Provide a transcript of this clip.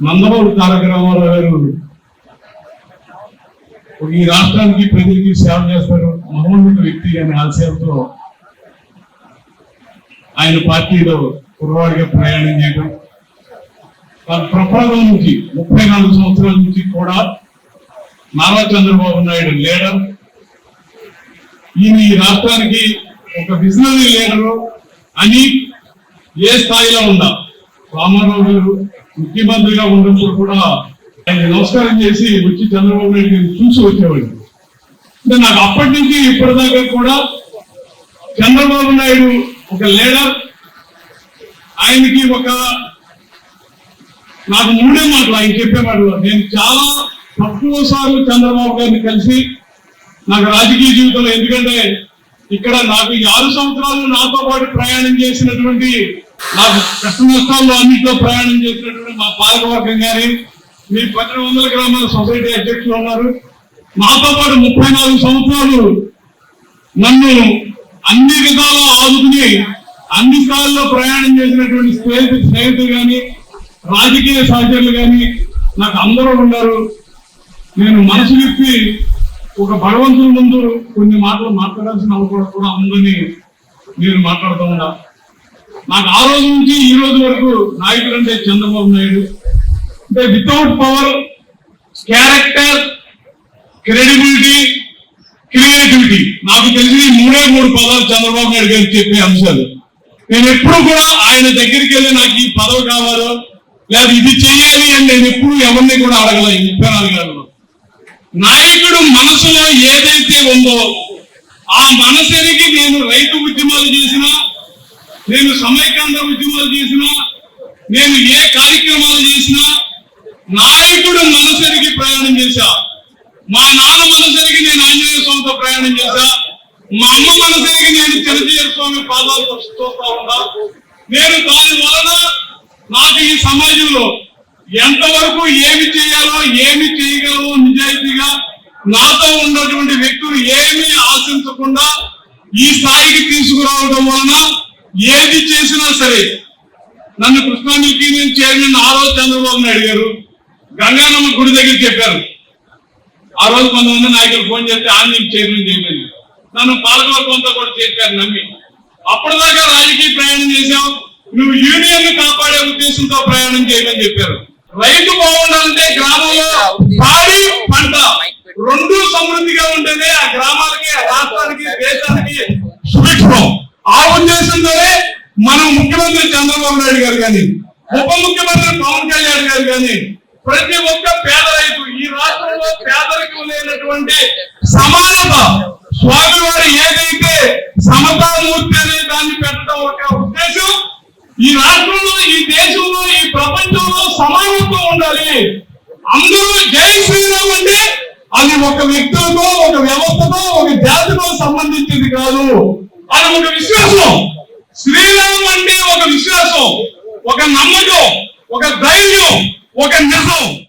నందమూరి తారక రామారావు గారు ఈ రాష్ట్రానికి ప్రజలకి సేవ చేస్తారు మహోన్నత వ్యక్తి అనే ఆశయంతో ఆయన పార్టీలో కుర్రవాడిగా ప్రయాణం చేయడం తన ప్రపంచం నుంచి ముప్పై నాలుగు సంవత్సరాల నుంచి కూడా నారా చంద్రబాబు నాయుడు లీడర్. ఈయన ఈ రాష్ట్రానికి ఒక విజనరీ లీడరు అని ఏ స్థాయిలో ఉందా రామారావు గారు ముఖ్యమంత్రిగా ఉన్నప్పుడు కూడా ఆయన నమస్కారం చేసి వచ్చి చంద్రబాబు నాయుడు గారిని చూసి వచ్చేవాడిని. అంటే నాకు అప్పటి నుంచి ఇప్పటిదాకా కూడా చంద్రబాబు నాయుడు ఒక లీడర్ ఆయనకి ఒక నాకు మూడే మాటలు ఆయన చెప్పేవాడు. నేను చాలా తక్కువ సార్లు చంద్రబాబు గారిని కలిసి నాకు రాజకీయ జీవితంలో ఎందుకంటే ఇక్కడ నాకు ఆరు సంవత్సరాలు నాతో పాటు ప్రయాణం చేసినటువంటి నాకు కష్ట అన్నింటిలో ప్రయాణం చేసినటువంటి మా పాలకవర్గం గారి మీ పన్నెండు వందల గ్రామాల సొసైటీ అధ్యక్షులు ఉన్నారు. నాతో పాటు ముప్పై నాలుగు సంవత్సరాలు నన్ను అన్ని విధాలా ఆదుకుని అన్ని స్థాయిల్లో ప్రయాణం చేసినటువంటి స్నేహితు స్నేహితులు కానీ రాజకీయ సహచరులు కానీ నాకు అందరూ ఉన్నారు. నేను మనసు విప్పి ఒక భగవంతుని ముందు కొన్ని మాటలు మాట్లాడాల్సిన అవకాశం కూడా ఉందని నేను మాట్లాడుతూ ఉన్నా. నాకు ఆ రోజు నుంచి ఈ రోజు వరకు నాయకుడు అంటే చంద్రబాబు నాయుడు. అంటే without power character credibility creativity నాకు తెలిసి మూడే మూడు పదాలు చంద్రబాబు నాయుడు గారు చెప్పే అంశాలు. నేను ఎప్పుడు కూడా ఆయన దగ్గరికి వెళ్ళి నాకు ఈ పదవి కావాలో లేదా ఇది చెయ్యాలి అని నేను ఎప్పుడు ఎవరిని కూడా అడగల ఈ ముప్పై నాలుగు నాయకుడు మనసులో ఏదైతే ఉందో ఆ మనసరికి నేను రైతు ఉద్యమాలు చేసినా నేను సమైకాంధ్ర ఉద్యమాలు చేసినా నేను ఏ కార్యక్రమాలు చేసినా నాయకుడు మనసరికి ప్రయాణం చేశా. మా నాన్న మనసరికి నేను ఆంజనేయ స్వామితో ప్రయాణం చేశా. మా అమ్మ మనసరికి నేను చిరంజీవి స్వామి పాదాలు చూస్తా ఉన్నా నేను దాని వలన నాకు ఈ సమాజంలో ఎంతవరకు ఏమి చేయాలో ఏమి చేయగలవో నిజాయితీగా నాతో ఉన్నటువంటి వ్యక్తులు ఏమీ ఆశించకుండా ఈ స్థాయికి తీసుకురావడం వలన ఏది చేసినా సరే నన్ను కృష్ణా మిల్క్ యూనియన్ చైర్మన్ ఆ రోజు చంద్రబాబు నాయుడు గారు గంగానమ్మ గుడి దగ్గర చెప్పారు. ఆ రోజు కొంతమంది నాయకులు ఫోన్ చేస్తే ఆన్లైన్ చైర్మన్ చేయమని. నన్ను పాలకవర్గంతో కూడా చెప్పారు నమ్మి. అప్పటిదాకా రాజకీయ ప్రయాణం చేశావు నువ్వు యూనియన్ని కాపాడే ఉద్దేశంతో ప్రయాణం చేయమని చెప్పారు. రైతు బాగుండాలంటే గ్రామంలో పాడి పంట. రెండు సమృద్ధిగా ఉంటేనే ఆ గ్రామాలకి ఆ రాష్ట్రానికి దేశానికి సుభిక్షం ఆ ఉద్దేశంతోనే మన ముఖ్యమంత్రి చంద్రబాబు నాయుడు గారు కానీ ఉప ముఖ్యమంత్రి పవన్ కళ్యాణ్ గారు కానీ ప్రతి ఒక్క పేద రైతు ఈ రాష్ట్రంలో పేదరికం లేనటువంటి సమానత స్వామివారు ఏదైతే సమతామూర్తి అనే దాన్ని పెట్టడం ఒక ఉద్దేశం ఈ రాష్ట్రంలో ఈ దేశంలో ఈ ప్రపంచంలో సమానత్వం ఉండాలి. అందరూ జై శ్రీరామ్ అంటే అది ఒక వ్యక్తులతో ఒక వ్యవస్థతో ఒక జాతితో సంబంధించింది కాదు. అది ఒక విశ్వాసం. శ్రీరామ్ ఒక నమ్మకం ఒక ధైర్యం ఒక నిజం.